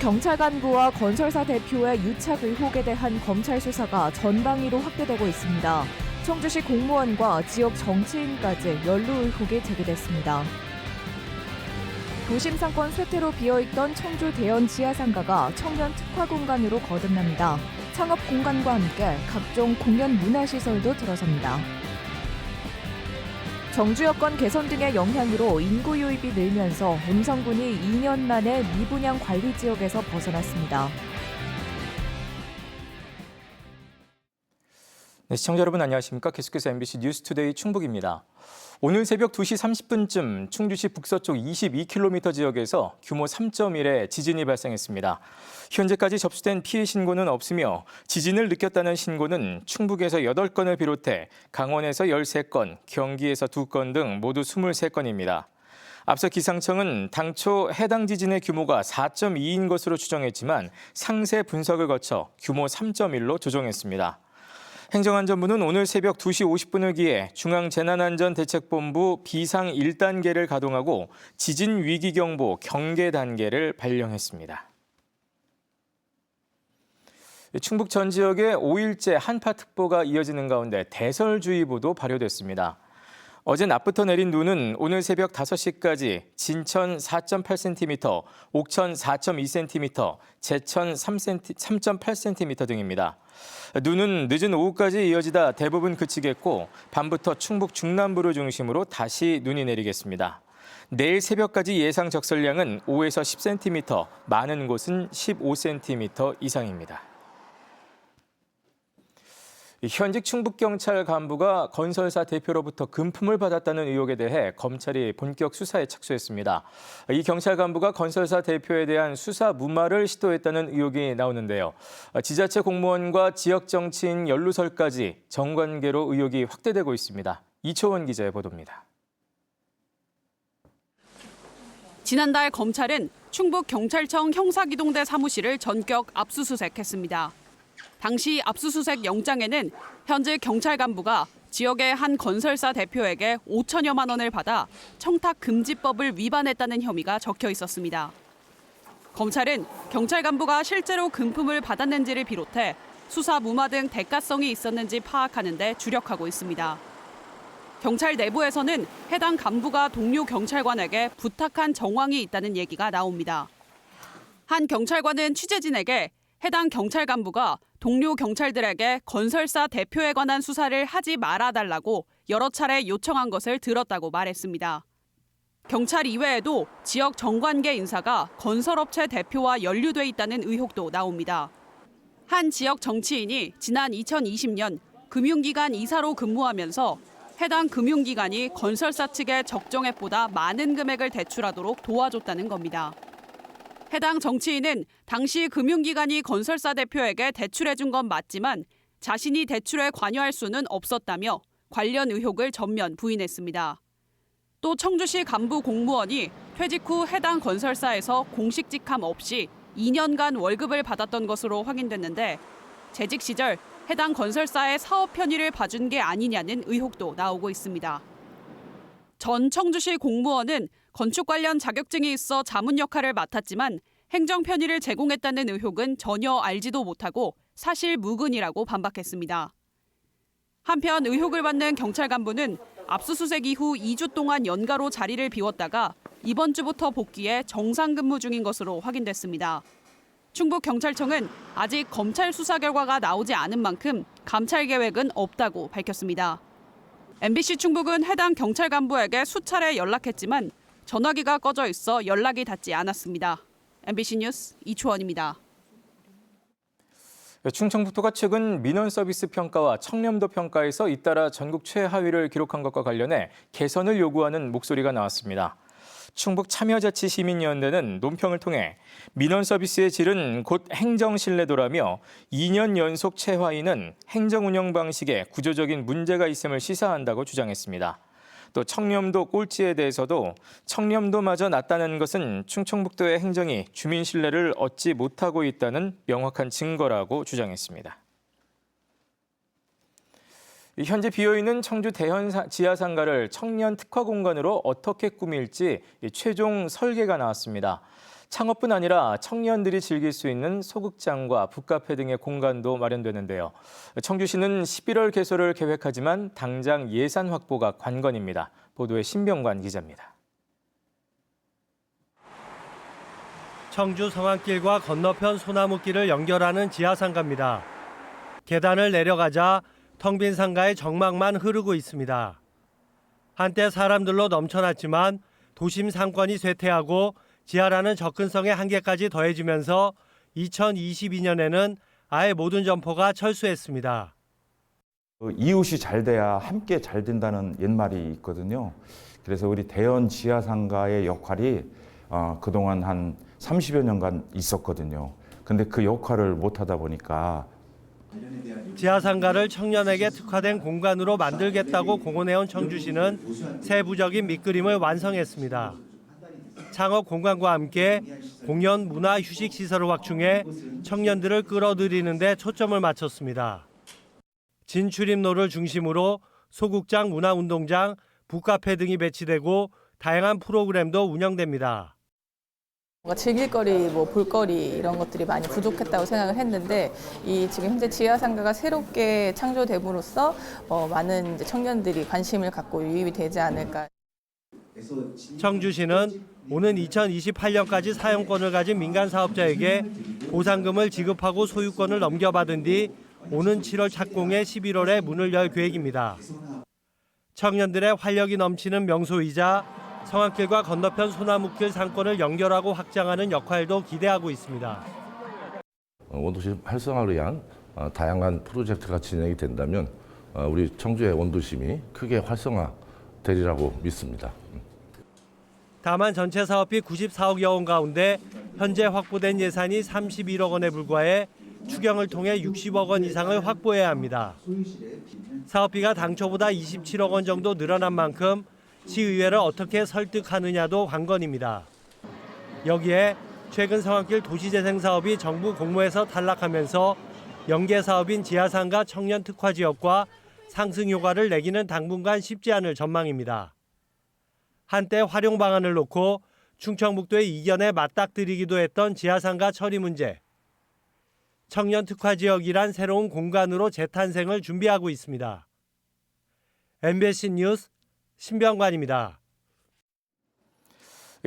경찰 간부와 건설사 대표의 유착 의혹에 대한 검찰 수사가 전방위로 확대되고 있습니다. 청주시 공무원과 지역 정치인까지 연루 의혹이 제기됐습니다. 도심 상권 쇠퇴로 비어있던 청주 대연 지하 상가가 청년 특화 공간으로 거듭납니다. 창업 공간과 함께 각종 공연 문화 시설도 들어섭니다. 정주 여건 개선 등의 영향으로 인구 유입이 늘면서 음성군이 2년 만에 미분양 관리 지역에서 벗어났습니다. 네, 시청자 여러분 안녕하십니까? 계속해서 MBC 뉴스투데이 충북입니다. 오늘 새벽 2시 30분쯤 충주시 북서쪽 22km 지역에서 규모 3.1의 지진이 발생했습니다. 현재까지 접수된 피해 신고는 없으며 지진을 느꼈다는 신고는 충북에서 8건을 비롯해 강원에서 13건, 경기에서 2건 등 모두 23건입니다. 앞서 기상청은 당초 해당 지진의 규모가 4.2인 것으로 추정했지만 상세 분석을 거쳐 규모 3.1로 조정했습니다. 행정안전부는 오늘 새벽 2시 50분을 기해 중앙재난안전대책본부 비상 1단계를 가동하고 지진 위기 경보 경계 단계를 발령했습니다. 충북 전 지역에 5일째 한파특보가 이어지는 가운데 대설주의보도 발효됐습니다. 어제 낮부터 내린 눈은 오늘 새벽 5시까지 진천 4.8cm, 옥천 4.2cm, 제천 3.8cm 등입니다. 눈은 늦은 오후까지 이어지다 대부분 그치겠고 밤부터 충북 중남부를 중심으로 다시 눈이 내리겠습니다. 내일 새벽까지 예상 적설량은 5에서 10cm, 많은 곳은 15cm 이상입니다. 현직 충북경찰 간부가 건설사 대표로부터 금품을 받았다는 의혹에 대해 검찰이 본격 수사에 착수했습니다. 이 경찰 간부가 건설사 대표에 대한 수사 무마를 시도했다는 의혹이 나오는데요. 지자체 공무원과 지역 정치인 연루설까지 정관계로 의혹이 확대되고 있습니다. 이초원 기자의 보도입니다. 지난달 검찰은 충북 경찰청 형사기동대 사무실을 전격 압수수색했습니다. 당시 압수수색 영장에는 현재 경찰 간부가 지역의 한 건설사 대표에게 5천여만 원을 받아 청탁 금지법을 위반했다는 혐의가 적혀 있었습니다. 검찰은 경찰 간부가 실제로 금품을 받았는지를 비롯해 수사 무마 등 대가성이 있었는지 파악하는 데 주력하고 있습니다. 경찰 내부에서는 해당 간부가 동료 경찰관에게 부탁한 정황이 있다는 얘기가 나옵니다. 한 경찰관은 취재진에게 해당 경찰 간부가 동료 경찰들에게 건설사 대표에 관한 수사를 하지 말아달라고 여러 차례 요청한 것을 들었다고 말했습니다. 경찰 이외에도 지역 정관계 인사가 건설업체 대표와 연루돼 있다는 의혹도 나옵니다. 한 지역 정치인이 지난 2020년 금융기관 이사로 근무하면서 해당 금융기관이 건설사 측에 적정액보다 많은 금액을 대출하도록 도와줬다는 겁니다. 해당 정치인은 당시 금융기관이 건설사 대표에게 대출해준 건 맞지만 자신이 대출에 관여할 수는 없었다며 관련 의혹을 전면 부인했습니다. 또 청주시 간부 공무원이 퇴직 후 해당 건설사에서 공식 직함 없이 2년간 월급을 받았던 것으로 확인됐는데 재직 시절 해당 건설사의 사업 편의를 봐준 게 아니냐는 의혹도 나오고 있습니다. 전 청주시 공무원은 건축 관련 자격증이 있어 자문 역할을 맡았지만 행정 편의를 제공했다는 의혹은 전혀 알지도 못하고 사실 무근이라고 반박했습니다. 한편 의혹을 받는 경찰 간부는 압수수색 이후 2주 동안 연가로 자리를 비웠다가 이번 주부터 복귀해 정상 근무 중인 것으로 확인됐습니다. 충북경찰청은 아직 검찰 수사 결과가 나오지 않은 만큼 감찰 계획은 없다고 밝혔습니다. MBC 충북은 해당 경찰 간부에게 수차례 연락했지만 전화기가 꺼져 있어 연락이 닿지 않았습니다. MBC 뉴스 이초원입니다. 충청북도가 최근 민원 서비스 평가와 청렴도 평가에서 잇따라 전국 최하위를 기록한 것과 관련해 개선을 요구하는 목소리가 나왔습니다. 충북 참여자치 시민연대는 논평을 통해 민원 서비스의 질은 곧 행정 신뢰도라며 2년 연속 최하위는 행정 운영 방식에 구조적인 문제가 있음을 시사한다고 주장했습니다. 또 청렴도 꼴찌에 대해서도 청렴도마저 낮다는 것은 충청북도의 행정이 주민 신뢰를 얻지 못하고 있다는 명확한 증거라고 주장했습니다. 현재 비어있는 청주 대현 지하상가를 청년 특화 공간으로 어떻게 꾸밀지 최종 설계가 나왔습니다. 창업뿐 아니라 청년들이 즐길 수 있는 소극장과 북카페 등의 공간도 마련되는데요. 청주시는 11월 개소를 계획하지만 당장 예산 확보가 관건입니다. 보도에 신병관 기자입니다. 청주 성안길과 건너편 소나무길을 연결하는 지하 상가입니다. 계단을 내려가자 텅 빈 상가의 정막만 흐르고 있습니다. 한때 사람들로 넘쳐났지만 도심 상권이 쇠퇴하고 지하라는 접근성의 한계까지 더해지면서 2022년에는 아예 모든 점포가 철수했습니다. 그 이웃이 잘 돼야 함께 잘 된다는 옛말이 있거든요. 그래서 우리 대연 지하 상가의 역할이 어, 그동안 한 30여 년간 있었거든요. 근데 그 역할을 못 하다 보니까 지하 상가를 청년에게 특화된 공간으로 만들겠다고 공언해온 청주시는 세부적인 밑그림을 완성했습니다. 창업 공간과 함께 공연, 문화, 휴식 시설을 확충해 청년들을 끌어들이는 데 초점을 맞췄습니다. 진출입로를 중심으로 소극장, 문화운동장, 북카페 등이 배치되고 다양한 프로그램도 운영됩니다. 뭔가 즐길거리, 뭐 볼거리 이런 것들이 많이 부족했다고 생각을 했는데 이 지금 현재 지하상가가 새롭게 창조됨으로써 어, 많은 청년들이 관심을 갖고 유입이 되지 않을까. 청주시는 오는 2028년까지 사용권을 가진 민간 사업자에게 보상금을 지급하고 소유권을 넘겨받은 뒤 오는 7월 착공해 11월에 문을 열 계획입니다. 청년들의 활력이 넘치는 명소이자 성안길과 건너편 소나무길 상권을 연결하고 확장하는 역할도 기대하고 있습니다. 어, 원도시 활성화를 위한 어, 다양한 프로젝트가 진행이 된다면 어, 우리 청주의 원도심이 크게 활성화되리라고 믿습니다. 다만 전체 사업비 94억여 원 가운데 현재 확보된 예산이 31억 원에 불과해 추경을 통해 60억 원 이상을 확보해야 합니다. 사업비가 당초보다 27억 원 정도 늘어난 만큼 시의회를 어떻게 설득하느냐도 관건입니다. 여기에 최근 성안길 도시재생 사업이 정부 공모에서 탈락하면서 연계 사업인 지하상가 청년 특화 지역과 상승 효과를 내기는 당분간 쉽지 않을 전망입니다. 한때 활용 방안을 놓고 충청북도의 이견에 맞닥뜨리기도 했던 지하상가 처리 문제. 청년 특화 지역이란 새로운 공간으로 재탄생을 준비하고 있습니다. MBC 뉴스 신병관입니다.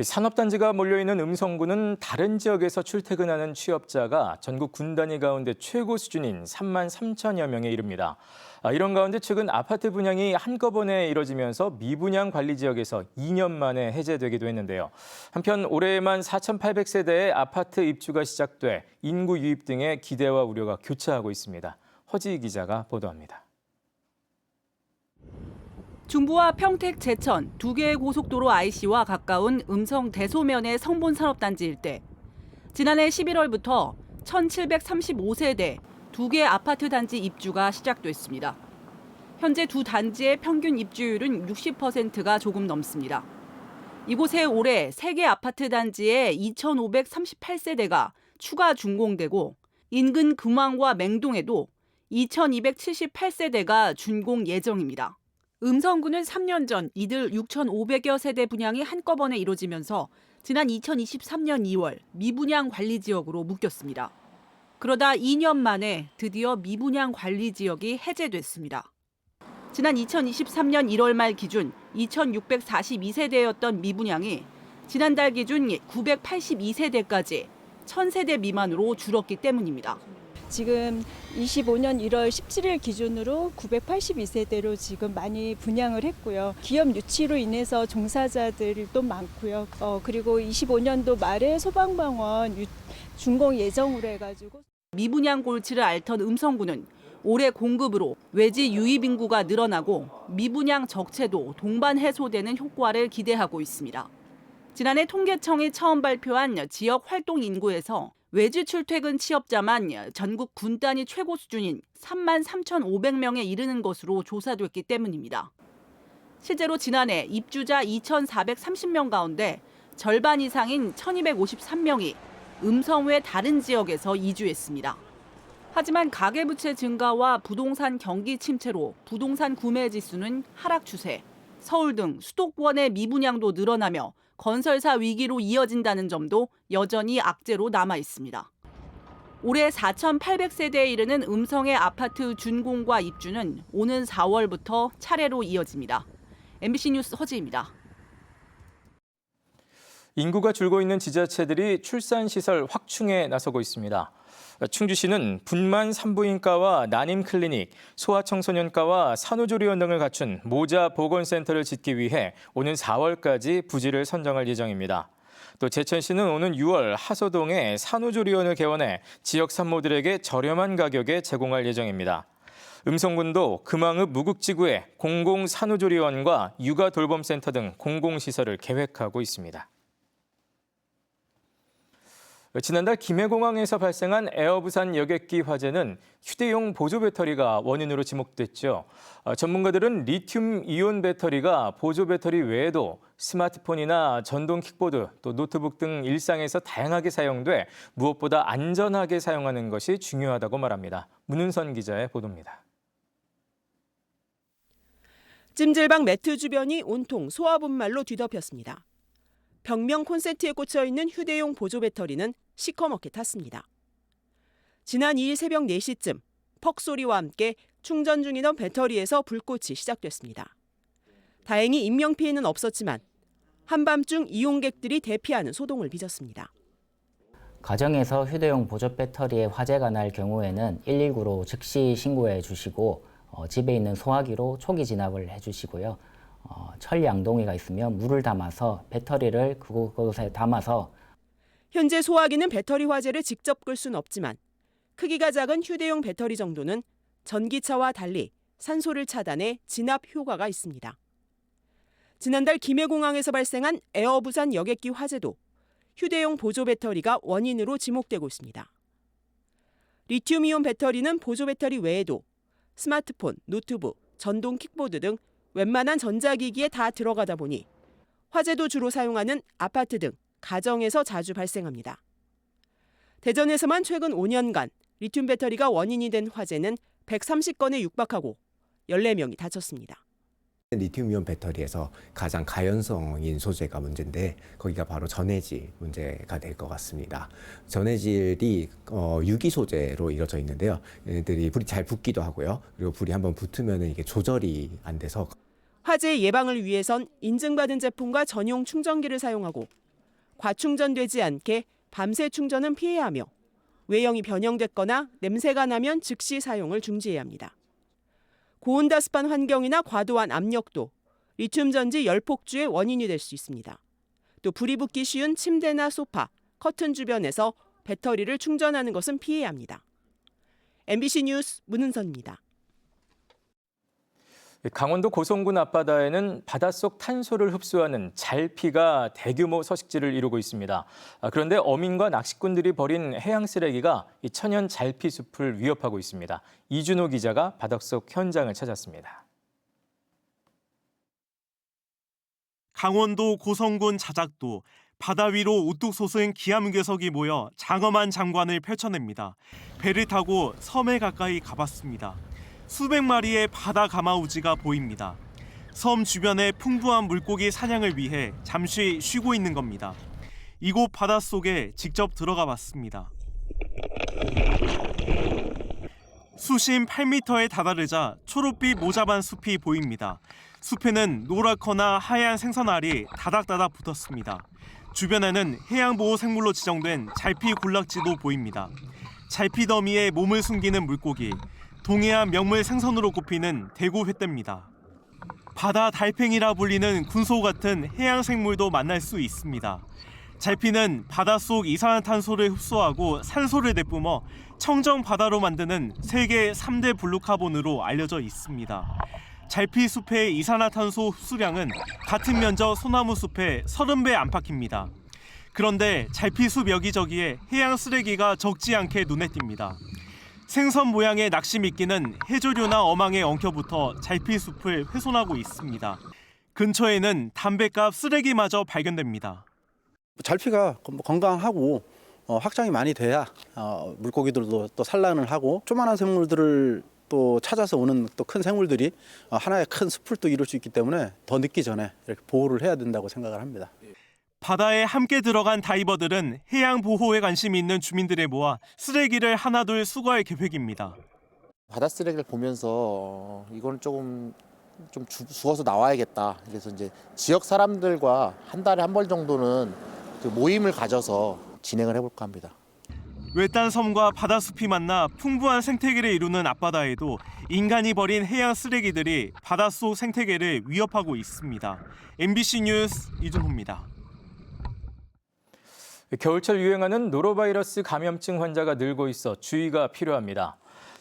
산업단지가 몰려있는 음성구는 다른 지역에서 출퇴근하는 취업자가 전국 군 단위 가운데 최고 수준인 3만 3천여 명에 이릅니다. 아, 이런 가운데 최근 아파트 분양이 한꺼번에 이뤄지면서 미분양 관리 지역에서 2년 만에 해제되기도 했는데요. 한편 올해에만 4,800세대의 아파트 입주가 시작돼 인구 유입 등의 기대와 우려가 교차하고 있습니다. 허지 기자가 보도합니다. 중부와 평택, 제천 두 개의 고속도로 IC와 가까운 음성 대소면의 성본 산업단지 일대. 지난해 11월부터 1,735세대 두 개 아파트 단지 입주가 시작됐습니다. 현재 두 단지의 평균 입주율은 60%가 조금 넘습니다. 이곳에 올해 세 개 아파트 단지에 2,538세대가 추가 준공되고 인근 금왕과 맹동에도 2,278세대가 준공 예정입니다. 음성구는 3년 전 이들 6,500여 세대 분양이 한꺼번에 이뤄지면서 지난 2023년 2월 미분양 관리 지역으로 묶였습니다. 그러다 2년 만에 드디어 미분양 관리 지역이 해제됐습니다. 지난 2023년 1월 말 기준 2,642세대였던 미분양이 지난달 기준 982세대까지 1,000세대 미만으로 줄었기 때문입니다. 지금 25년 1월 17일 기준으로 982세대로 지금 많이 분양을 했고요. 기업 유치로 인해서 종사자들도 많고요. 어, 그리고 25년도 말에 소방방원 유- 준공 예정으로 해가지고 미분양 골치를 앓던 음성구는 올해 공급으로 외지 유입 인구가 늘어나고 미분양 적체도 동반 해소되는 효과를 기대하고 있습니다. 지난해 통계청이 처음 발표한 지역 활동 인구에서 외지 출퇴근 취업자만 전국 군 단위 최고 수준인 3만 3,500명에 이르는 것으로 조사됐기 때문입니다. 실제로 지난해 입주자 2,430명 가운데 절반 이상인 1,253명이 음성 외 다른 지역에서 이주했습니다. 하지만 가계부채 증가와 부동산 경기 침체로 부동산 구매 지수는 하락 추세, 서울 등 수도권의 미분양도 늘어나며 건설사 위기로 이어진다는 점도 여전히 악재로 남아 있습니다. 올해 4,800세대에 이르는 음성의 아파트 준공과 입주는 오는 4월부터 차례로 이어집니다. MBC 뉴스 허지입니다. 인구가 줄고 있는 지자체들이 출산 시설 확충에 나서고 있습니다. 충주시는 분만 산부인과와 난임 클리닉, 소아청소년과와 산후조리원 등을 갖춘 모자 보건센터를 짓기 위해 오는 4월까지 부지를 선정할 예정입니다. 또 제천시는 오는 6월 하소동에 산후조리원을 개원해 지역 산모들에게 저렴한 가격에 제공할 예정입니다. 음성군도 금왕읍 무국지구에 공공 산후조리원과 육아 돌봄센터 등 공공시설을 계획하고 있습니다. 지난달 김해공항에서 발생한 에어부산 여객기 화재는 휴대용 보조 배터리가 원인으로 지목됐죠. 어, 전문가들은 리튬 이온 배터리가 보조 배터리 외에도 스마트폰이나 전동 킥보드, 또 노트북 등 일상에서 다양하게 사용돼 무엇보다 안전하게 사용하는 것이 중요하다고 말합니다. 문은선 기자의 보도입니다. 찜질방 매트 주변이 온통 소화분말로 뒤덮였습니다. 벽면 콘센트에 꽂혀 있는 휴대용 보조 배터리는 시커멓게 탔습니다. 지난 2일 새벽 4시쯤 퍽 소리와 함께 충전 중이던 배터리에서 불꽃이 시작됐습니다. 다행히 인명 피해는 없었지만 한밤중 이용객들이 대피하는 소동을 빚었습니다. 가정에서 휴대용 보조 배터리에 화재가 날 경우에는 119로 즉시 신고해 주시고 어, 집에 있는 소화기로 초기 진압을 해 주시고요. 어, 철 양동이가 있으면 물을 담아서 배터리를 그곳에 담아서 현재 소화기는 배터리 화재를 직접 끌 수는 없지만 크기가 작은 휴대용 배터리 정도는 전기차와 달리 산소를 차단해 진압 효과가 있습니다. 지난달 김해공항에서 발생한 에어부산 여객기 화재도 휴대용 보조 배터리가 원인으로 지목되고 있습니다. 리튬이온 배터리는 보조 배터리 외에도 스마트폰, 노트북, 전동 킥보드 등 웬만한 전자기기에 다 들어가다 보니 화재도 주로 사용하는 아파트 등 가정에서 자주 발생합니다. 대전에서만 최근 5년간 리튬 배터리가 원인이 된 화재는 130건에 육박하고 14명이 다쳤습니다. 리튬이온 배터리에서 가장 가연성인 소재가 문제인데 거기가 바로 전해질 문제가 될 것 같습니다. 전해질이 어, 유기 소재로 이루어져 있는데요. 얘네들이 불이 잘 붙기도 하고요. 그리고 불이 한번 붙으면 이게 조절이 안 돼서 화재 예방을 위해선 인증받은 제품과 전용 충전기를 사용하고 과충전되지 않게 밤새 충전은 피해야 하며 외형이 변형됐거나 냄새가 나면 즉시 사용을 중지해야 합니다. 고온다습한 환경이나 과도한 압력도 리튬 전지 열폭주의 원인이 될 수 있습니다. 또 불이 붙기 쉬운 침대나 소파, 커튼 주변에서 배터리를 충전하는 것은 피해야 합니다. MBC 뉴스 문은선입니다. 강원도 고성군 앞바다에는 바닷속 탄소를 흡수하는 잘피가 대규모 서식지를 이루고 있습니다. 아, 그런데 어민과 낚시꾼들이 버린 해양 쓰레기가 이 천연 잘피 숲을 위협하고 있습니다. 이준호 기자가 바닷속 현장을 찾았습니다. 강원도 고성군 자작도 바다 위로 우뚝 솟은 기암괴석이 모여 장엄한 장관을 펼쳐냅니다. 배를 타고 섬에 가까이 가봤습니다. 수백 마리의 바다 가마우지가 보입니다. 섬 주변의 풍부한 물고기 사냥을 위해 잠시 쉬고 있는 겁니다. 이곳 바닷속에 직접 들어가 봤습니다. 수심 8m에 다다르자 초록빛 모자반 숲이 보입니다. 숲에는 노랗거나 하얀 생선알이 다닥다닥 붙었습니다. 주변에는 해양보호 생물로 지정된 잘피 군락지도 보입니다. 잘피 더미에 몸을 숨기는 물고기, 동해안 명물 생선으로 꼽히는 대구 횟대입니다. 바다 달팽이라 불리는 군소 같은 해양 생물도 만날 수 있습니다. 잘피는 바닷속 이산화탄소를 흡수하고 산소를 내뿜어 청정 바다로 만드는 세계 3대 블루카본으로 알려져 있습니다. 잘피 숲의 이산화탄소 흡수량은 같은 면적 소나무 숲의 30배 안팎입니다. 그런데 잘피 숲 여기저기에 해양 쓰레기가 적지 않게 눈에 띕니다. 생선 모양의 낚시 미끼는 해조류나 어망에 엉켜붙어 잘피 숲을 훼손하고 있습니다. 근처에는 담배값 쓰레기마저 발견됩니다. 잘피가 건강하고 어, 확장이 많이 돼야 어, 물고기들도 또 산란을 하고 조만한 생물들을 또 찾아서 오는 또 큰 생물들이 어, 하나의 큰 숲을 또 이룰 수 있기 때문에 더 늦기 전에 이렇게 보호를 해야 된다고 생각을 합니다. 바다에 함께 들어간 다이버들은 해양 보호에 관심이 있는 주민들을 모아 쓰레기를 하나둘 수거할 계획입니다. 바다 쓰레기를 보면서 어, 이거는 조금 좀 주- 주워서 나와야겠다. 그래서 이제 지역 사람들과 한 달에 한 번 정도는 그 모임을 가져서 진행을 해볼까 합니다. 외딴 섬과 바다숲이 만나 풍부한 생태계를 이루는 앞바다에도 인간이 버린 해양 쓰레기들이 바닷속 생태계를 위협하고 있습니다. MBC 뉴스 이준호입니다. 겨울철 유행하는 노로바이러스 감염증 환자가 늘고 있어 주의가 필요합니다.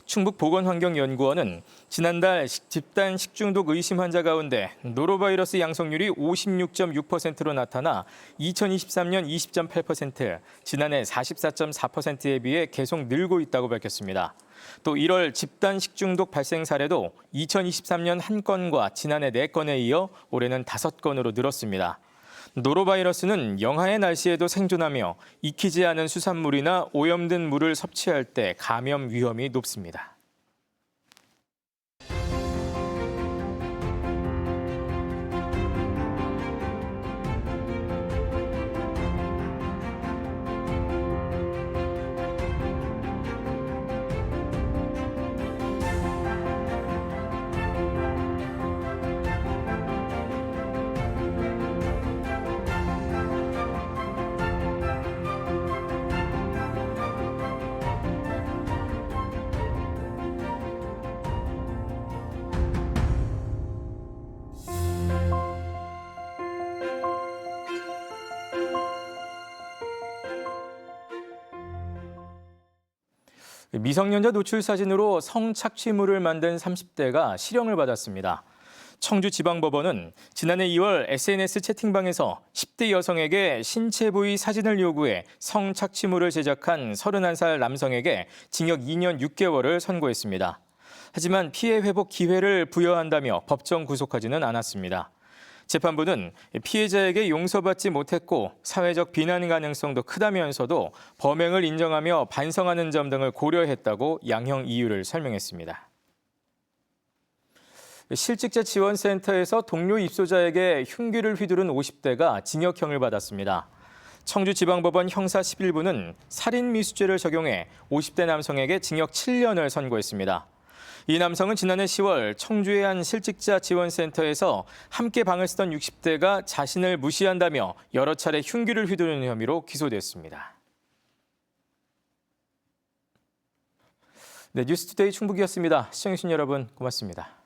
충북보건환경연구원은 지난달 식- 집단 식중독 의심 환자 가운데 노로바이러스 양성률이 56.6%로 나타나 2023년 20.8%, 지난해 44.4%에 비해 계속 늘고 있다고 밝혔습니다. 또 1월 집단 식중독 발생 사례도 2023년 1건과 지난해 4건에 이어 올해는 5건으로 늘었습니다. 노로바이러스는 영하의 날씨에도 생존하며 익히지 않은 수산물이나 오염된 물을 섭취할 때 감염 위험이 높습니다. 미성년자 노출 사진으로 성착취물을 만든 30대가 실형을 받았습니다. 청주지방법원은 지난해 2월 SNS 채팅방에서 10대 여성에게 신체 부위 사진을 요구해 성착취물을 제작한 31살 남성에게 징역 2년 6개월을 선고했습니다. 하지만 피해 회복 기회를 부여한다며 법정 구속하지는 않았습니다. 재판부는 피해자에게 용서받지 못했고 사회적 비난 가능성도 크다면서도 범행을 인정하며 반성하는 점 등을 고려했다고 양형 이유를 설명했습니다. 실직자 지원센터에서 동료 입소자에게 흉기를 휘두른 50대가 징역형을 받았습니다. 청주지방법원 형사 11부는 살인 미수죄를 적용해 50대 남성에게 징역 7년을 선고했습니다. 이 남성은 지난해 10월 청주의 한 실직자 지원센터에서 함께 방을 쓰던 60대가 자신을 무시한다며 여러 차례 흉기를 휘두르는 혐의로 기소됐습니다. 네, 뉴스투데이 충북이었습니다. 시청해주신 여러분 고맙습니다.